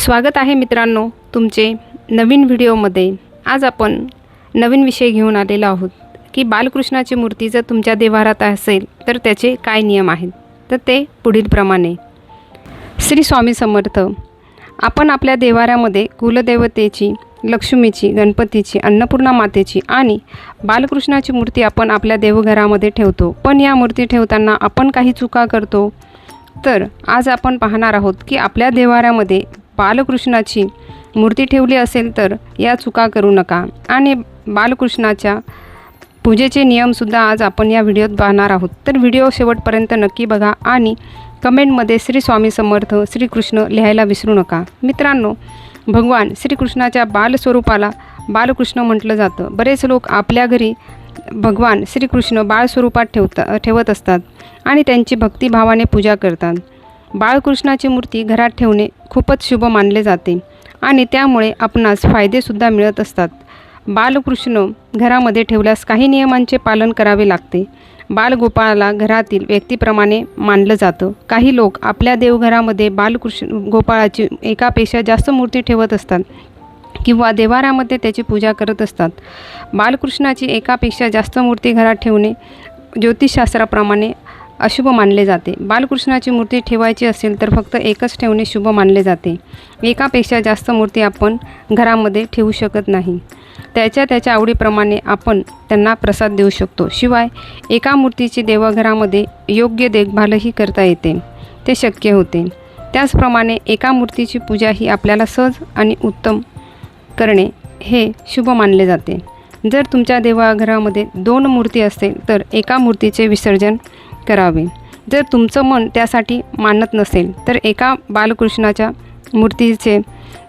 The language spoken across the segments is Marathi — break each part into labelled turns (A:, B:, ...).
A: स्वागत आहे मित्रांनो तुमचे नवीन व्हिडिओमध्ये. आज आपण नवीन विषय घेऊन आलेलो आहोत की बालकृष्णाची मूर्ती जर तुमच्या देवारात असेल तर त्याचे काय नियम आहेत? तर ते पुढीलप्रमाणे श्री स्वामी समर्थ आपण आपल्या देवाऱ्यामध्ये कुलदेवतेची लक्ष्मीची गणपतीची अन्नपूर्णा मातेची आणि बालकृष्णाची मूर्ती आपण आपल्या देवघरामध्ये ठेवतो. पण या मूर्ती ठेवताना आपण काही चुका करतो? तर आज आपण पाहणार आहोत की आपल्या देवाऱ्यामध्ये बालकृष्णाची मूर्ती ठेवली असेल तर या चुका करू नका. आणि बालकृष्णाच्या पूजेचे नियमसुद्धा आज आपण या व्हिडिओत पाहणार आहोत. तर व्हिडिओ शेवटपर्यंत नक्की बघा आणि कमेंटमध्ये श्री स्वामी समर्थ श्रीकृष्ण लिहायला विसरू नका. मित्रांनो भगवान श्रीकृष्णाच्या बालस्वरूपाला बालकृष्ण म्हटलं जातं. बरेच लोक आपल्या घरी भगवान श्रीकृष्ण बाळ स्वरूपात ठेवता ठेवत असतात आणि त्यांची भक्तिभावाने पूजा करतात. बाळकृष्णाची मूर्ती घरात ठेवणे खूपच शुभ मानले जाते. आणि त्यामुळे आपणास फायदेसुद्धा मिळत असतात. बालकृष्ण घरामध्ये ठेवल्यास काही नियमांचे पालन करावे लागते. बालगोपाळाला घरातील व्यक्तीप्रमाणे मानलं जातं. काही लोक आपल्या देवघरामध्ये बालकृष्ण गोपाळाची एकापेक्षा जास्त मूर्ती ठेवत असतात किंवा देवाऱ्यामध्ये त्याची पूजा करत असतात. बालकृष्णाची एकापेक्षा जास्त मूर्ती घरात ठेवणे ज्योतिषशास्त्राप्रमाणे अशुभ मानले जाते. बालकृष्णाची मूर्ती ठेवायची असेल तर फक्त एकच ठेवणे शुभ मानले जाते. एकापेक्षा जास्त मूर्ती आपण घरामध्ये ठेवू शकत नाही. त्याच्या त्याच्या आवडीप्रमाणे आपण त्यांना प्रसाद देऊ शकतो. शिवाय एका मूर्तीची देवघरामध्ये योग्य देखभालही करता येते. ते शक्य होते. त्याचप्रमाणे एका मूर्तीची पूजा ही आपल्याला सहज आणि उत्तम करणे हे शुभ मानले जाते. जर तुमच्या देवाघरामध्ये दोन मूर्ती असेल तर एका मूर्तीचे विसर्जन करावे. जर तुमचं मन त्यासाठी मानत नसेल तर एका बालकृष्णाच्या मूर्तीचे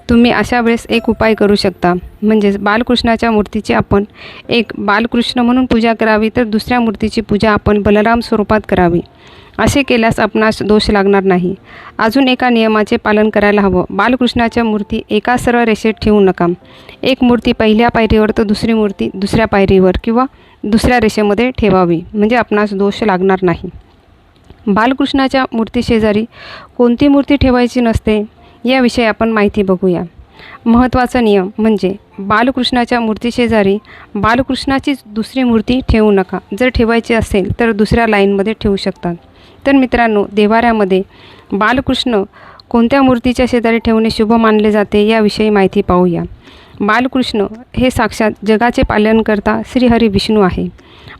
A: तुम्ही अशा वेळेस एक उपाय करू शकता. म्हणजेच बालकृष्णाच्या मूर्तीची आपण एक बालकृष्ण म्हणून पूजा करावी तर दुसऱ्या मूर्तीची पूजा आपण बलराम स्वरूपात करावी. असे केल्यास आपणास दोष लागणार नाही. अजून एका नियमाचे पालन करायला हवं. बालकृष्णाच्या मूर्ती एका सरळ रेषेत ठेवू नका. एक मूर्ती पहिल्या पायरीवर तर दुसरी मूर्ती दुसऱ्या पायरीवर किंवा दुसऱ्या रेषेमध्ये ठेवावी. म्हणजे आपणास दोष लागणार नाही. बालकृष्णाच्या मूर्तीशेजारी कोणती मूर्ती ठेवायची नसते याविषयी आपण माहिती बघूया. महत्त्वाचा नियम म्हणजे बालकृष्णाच्या मूर्तीशेजारी बालकृष्णाचीच दुसरी मूर्ती ठेवू नका. जर ठेवायची असेल तर दुसऱ्या लाईनमध्ये ठेवू शकतात. तर मित्रांनो देवाऱ्यामध्ये बालकृष्ण कोणत्या मूर्तीच्या शेजारी ठेवणे शुभ मानले जाते याविषयी माहिती पाहूया. बालकृष्ण हे साक्षात जगाचे पालनकर्ता श्रीहरी विष्णू आहे.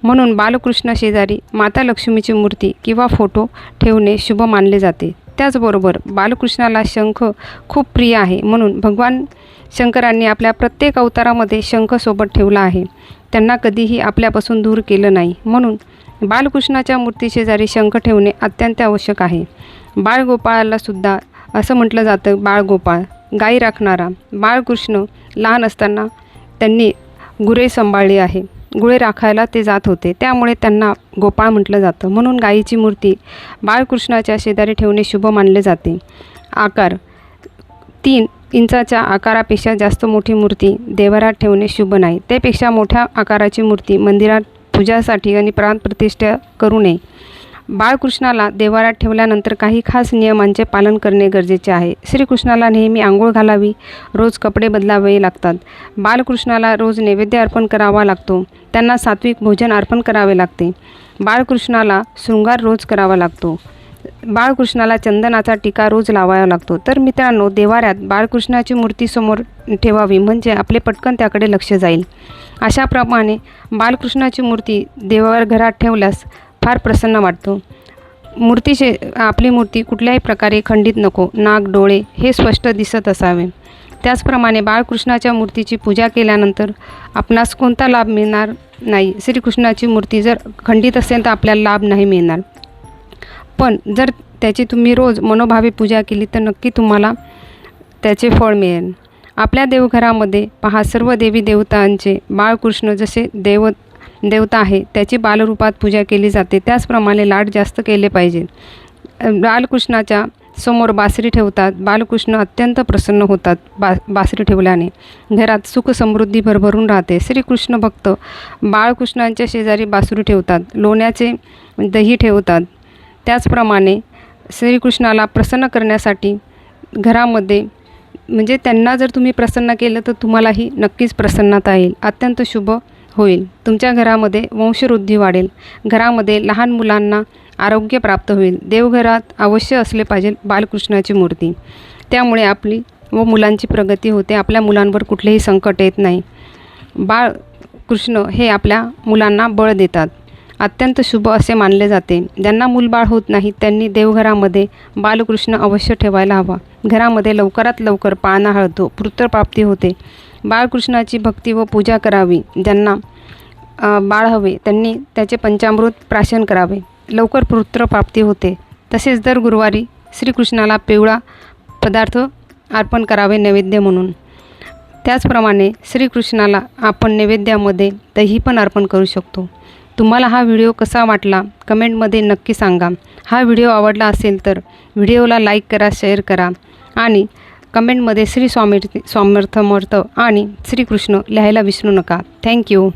A: म्हणून बालकृष्ण शेजारी माता लक्ष्मीची मूर्ती किंवा फोटो ठेवणे शुभ मानले जाते. त्याचबरोबर बालकृष्णाला शंख खूप प्रिय आहे. म्हणून भगवान शंकरांनी आपल्या प्रत्येक अवतारामध्ये शंख सोबत ठेवला आहे. त्यांना कधीही आपल्यापासून दूर केलं नाही. म्हणून बालकृष्णाच्या मूर्तीशेजारी शंख ठेवणे अत्यंत आवश्यक आहे. बाळगोपाळाला सुद्धा असं म्हटलं जातं बाळगोपाळ. गाई राखणारा बाळकृष्ण लहान असताना त्यांनी गुरे सांभाळली आहे. गुळे राखायला ते जात होते. त्यामुळे त्यांना गोपाळ म्हटलं जातं. म्हणून गाईची मूर्ती बाळकृष्णाच्या शेजारी ठेवणे शुभ मानले जाते. आकार तीन इंचाच्या आकारापेक्षा जास्त मोठी मूर्ती देवरात ठेवणे शुभ नाही. त्यापेक्षा मोठ्या आकाराची मूर्ती मंदिरात पूजासाठी आणि प्राणप्रतिष्ठा करू नये. बाळकृष्णाला देवारात ठेवल्यानंतर काही खास नियमांचे पालन करणे गरजेचे आहे. श्रीकृष्णाला नेहमी आंघोळ घालावी रोज कपडे बदलावे लागतात. बाळकृष्णाला रोज नैवेद्य अर्पण करावा लागतो. त्यांना सात्विक भोजन अर्पण करावे लागते. बाळकृष्णाला शृंगार रोज करावा लागतो. बाळकृष्णाला चंदनाचा टीका रोज लावावा लागतो. तर मित्रांनो देवाऱ्यात बाळकृष्णाची मूर्ती समोर ठेवावी म्हणजे आपले पटकन त्याकडे लक्ष जाईल. अशाप्रमाणे बाळकृष्णाची मूर्ती देवावर घरात ठेवल्यास फार प्रसन्न वाटतो. मूर्तीचे आपली मूर्ती कुठल्याही प्रकारे खंडित नको नाक डोळे हे स्पष्ट दिसत असावे. त्याचप्रमाणे बाळकृष्णाच्या मूर्तीची पूजा केल्यानंतर आपणास कोणता लाभ मिळणार नाही? श्रीकृष्णाची मूर्ती जर खंडित असेल तर आपल्याला लाभ नाही मिळणार. पण जर त्याची तुम्ही रोज मनोभावे पूजा केली तर नक्की तुम्हाला त्याचे फळ मिळेल. आपल्या देवघरामध्ये पहा सर्व देवी देवतांचे बाळकृष्ण जसे देव देवता आहे. त्याची बालरूपात पूजा केली जाते. त्याचप्रमाणे लाड जास्त केले पाहिजे. बालकृष्णाच्या समोर बासरी ठेवतात. बालकृष्ण अत्यंत प्रसन्न होतात बा बासरी ठेवल्याने. घरात सुख समृद्धी भरभरून राहते. श्रीकृष्ण भक्त बाळकृष्णांच्या शेजारी बासरी ठेवतात. लोण्याचे दही ठेवतात. त्याचप्रमाणे श्रीकृष्णाला प्रसन्न करण्यासाठी घरामध्ये म्हणजे त्यांना जर तुम्ही प्रसन्न केलं तर तुम्हालाही नक्कीच प्रसन्नता येईल. अत्यंत शुभ होईल. तुमच्या घरामध्ये वंशवृद्धी वाढेल. घरामध्ये लहान मुलांना आरोग्य प्राप्त होईल. देवघरात अवश्य असले पाहिजे बालकृष्णाची मूर्ती. त्यामुळे आपली व मुलांची प्रगती होते. आपल्या मुलांवर कुठलेही संकट येत नाही. बाळ कृष्ण हे आपल्या मुलांना बळ देतात. अत्यंत शुभ असे मानले जाते. ज्यांना मूलबाळ होत नाही त्यांनी देवघरामध्ये बालकृष्ण अवश्य ठेवायला हवा. घरामध्ये लवकरात लवकर पाळणा हळतो. पुत्रप्राप्ती होते. बाळकृष्णाची भक्ती व पूजा करावी. ज्यांना बाळ हवे. त्यांनी त्याचे पंचामृत प्राशन करावे. लवकर पुत्रप्राप्ती होते. तसेच दर गुरुवारी श्रीकृष्णाला पिवळा पदार्थ अर्पण करावे नैवेद्य म्हणून. त्याचप्रमाणे श्रीकृष्णाला आपण नैवेद्यामध्ये दही पण अर्पण करू शकतो. तुम्हाला हा व्हिडिओ कसा वाटला? कमेंटमध्ये नक्की सांगा. हा व्हिडिओ आवडला असेल तर व्हिडिओला लाईक करा शेअर करा आणि कमेंटमध्ये श्री स्वामी स्वामर्थमर्थ आणि श्रीकृष्ण लिहायला विसरू नका. थँक्यू